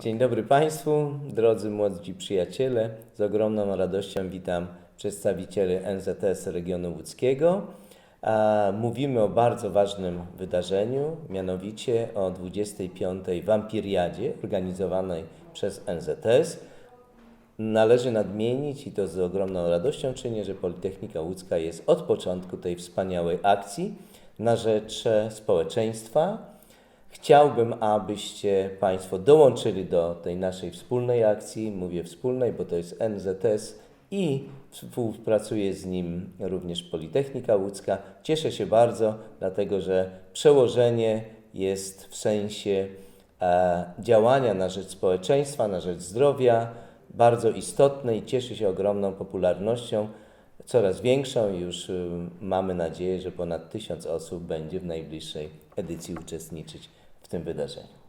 Dzień dobry Państwu, drodzy młodzi przyjaciele. Z ogromną radością witam przedstawicieli NZS regionu łódzkiego. Mówimy o bardzo ważnym wydarzeniu, mianowicie o 25. Wampiriadzie organizowanej przez NZS. Należy nadmienić, i to z ogromną radością czynię, że Politechnika Łódzka jest od początku tej wspaniałej akcji na rzecz e, społeczeństwa. Chciałbym, abyście Państwo dołączyli do tej naszej wspólnej akcji. Mówię wspólnej, bo to jest NZS i współpracuje z nim również Politechnika Łódzka. Cieszę się bardzo, dlatego że przełożenie jest w sensie e, działania na rzecz społeczeństwa, na rzecz zdrowia bardzo istotne i cieszy się ogromną popularnością, coraz większą. Już y, mamy nadzieję, że ponad tysiąc osób będzie w najbliższej edycji uczestniczyć w tym wydarzeniu.